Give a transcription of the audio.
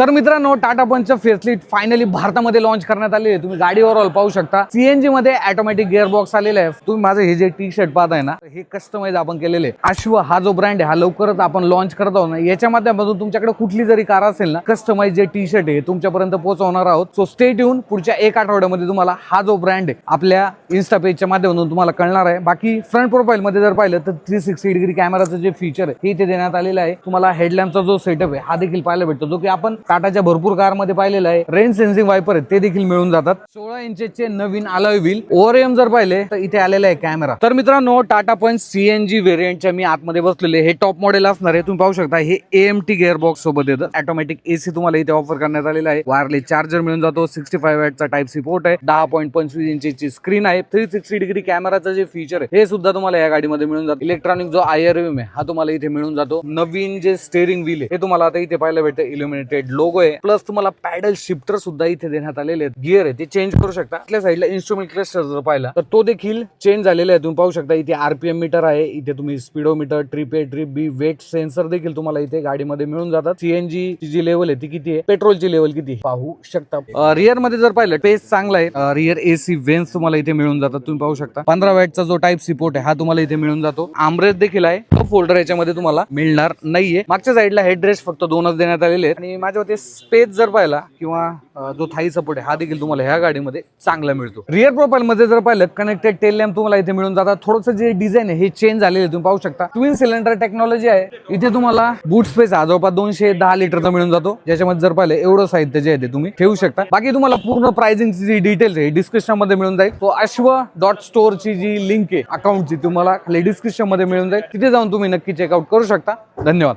तर मित्रांनो टाटा पंच फेसलिट फायनली भारतामध्ये लॉन्च करण्यात आली आहे. तुम्ही गाडीवर ऑल पाहू शकता. सीएनजी मध्ये ऑटोमॅटिक गिअर बॉक्स आलेला आहे. तुम्ही माझं हे जे टी शर्ट पाहताय ना हे कस्टमाइज आपण केलेले आहे. अश्व हा जो ब्रँड आहे हा लवकरच आपण लॉन्च करत आहोत. ना याच्या माध्यमातून तुमच्याकडे कुठली जरी कार असेल ना कस्टमाइज जे टी शर्ट आहे तुमच्यापर्यंत पोहोचवणार आहोत. सो स्टेट येऊन पुढच्या एक आठवड्यामध्ये तुम्हाला हा जो ब्रँड आहे आपल्या इन्स्टा पेजच्या माध्यमातून तुम्हाला कळणार आहे. बाकी फ्रंट प्रोफाईल मध्ये जर पाहिलं तर थ्री सिक्स्टी डिग्री कॅमेराचं जे फीचर आहे हे इथे देण्यात आलेलं आहे. तुम्हाला हेडलॅम्पचा जो सेटअप आहे हा देखील पाहायला भेटतो जो की आपण टाटाच्या भरपूर कारमध्ये पाहिलेलं आहे. रेन सेन्सिंग वायपर आहे ते देखील मिळून जातात. सोळा इंचचे नवीन आलाय व्हील ओव्हर जर पाहिले तर इथे आलेला आहे कॅमेरा तर मित्रांनो टाटा पंच सीएनजी व्हेरियंटच्या मी आतमध्ये बसलेले हे टॉप मॉडेल असणार आहे. तुम्ही पाहू शकता हे एम टी गिअर बॉक्स सोबत येतं. ऑटोमॅटिक एसी तुम्हाला इथे ऑफर करण्यात आलेला आहे. वायरलेस चार्जर मिळून जातो. सिक्स्टी फाईव्ह वॅटचा टाईप सी पोर्ट आहे. दहा पॉईंट पंचवीस इंचची स्क्रीन आहे. थ्री सिक्स्टी डिग्री कॅमेराचं जे फीचर आहे हे सुद्धा तुम्हाला या गाडीमध्ये मिळून जातं. इलेक्ट्रॉनिक जो आयर आहे हा तुम्हाला इथे मिळून जातो. नवीन जे स्टेअरिंग व्हील आहे हे तुम्हाला आता इथे पाहायला भेटतं. इल्युमिनेटेड लोगो आहे. प्लस तुम्हाला पॅडल शिफ्टर सुद्धा इथे देण्यात आलेले आहेत. गिअर आहे ते चेंज करू शकता. आपल्या साईडला इन्स्ट्रुमेंट क्लस्टर जर पाहिला तर तो देखील चेंज झालेला आहे. तुम्ही पाहू शकता इथे आरपीएम मीटर आहे. इथे तुम्ही speedometer trip A trip B weight sensor देखील तुम्हाला इथे गाडीमध्ये मिळून जातात. सीएनजी ची जी लेवल आहे ती किती आहे? पेट्रोलची लेवल किती पाहू शकता. रिअरमध्ये जर पाहिलं पेस चांगला आहे. रिअर एसी वेन्स तुम्हाला इथे मिळून जातात. तुम्ही पाहू शकता. पंधरा वॅटचा जो टाईप सिपोर्ट आहे हा तुम्हाला इथे मिळून जातो. आमरेज देखील आहे. फोल्डर याच्यामध्ये तुम्हाला मिळणार नाहीये. मागच्या साईडला हेड रेस्ट फक्त दोनच देण्यात आलेले आहेत. आणि माझ्या मते स्पेस जर पाहिला किंवा जो थाई सपोर्ट आहे हा देखील तुम्हाला ह्या गाडीमध्ये चांगला मिळतो. रिअर प्रोफाईलमध्ये जर पाहिलं कनेक्टेड टेल लॅम्प तुम्हाला इथे मिळून जातात. थोडंसं जे डिझाईन आहे हे चेंज झालेलं आहे तुम्ही पाहू शकता. ट्विन सिलेंडर टेक्नॉलॉजी आहे. इथे तुम्हाला बूट स्पेस हा जवळपास दोनशे दहा लिटरचा मिळून जातो. ज्याच्यामध्ये जर पाहिलं एवढं साहित्य जे आहे ते तुम्ही ठेवू शकता. बाकी तुम्हाला पूर्ण प्राइसिंगची जी डिटेल्स आहे डिस्क्रिप्शनमध्ये मिळून जाईल. तो अश्व डॉट स्टोअरची जी लिंक आहे अकाउंटची तुम्हाला खाली डिस्क्रिप्शनमध्ये मिळून जाईल. तिथे जाऊन तुम्ही नक्की चेकआउट करू शकता. धन्यवाद.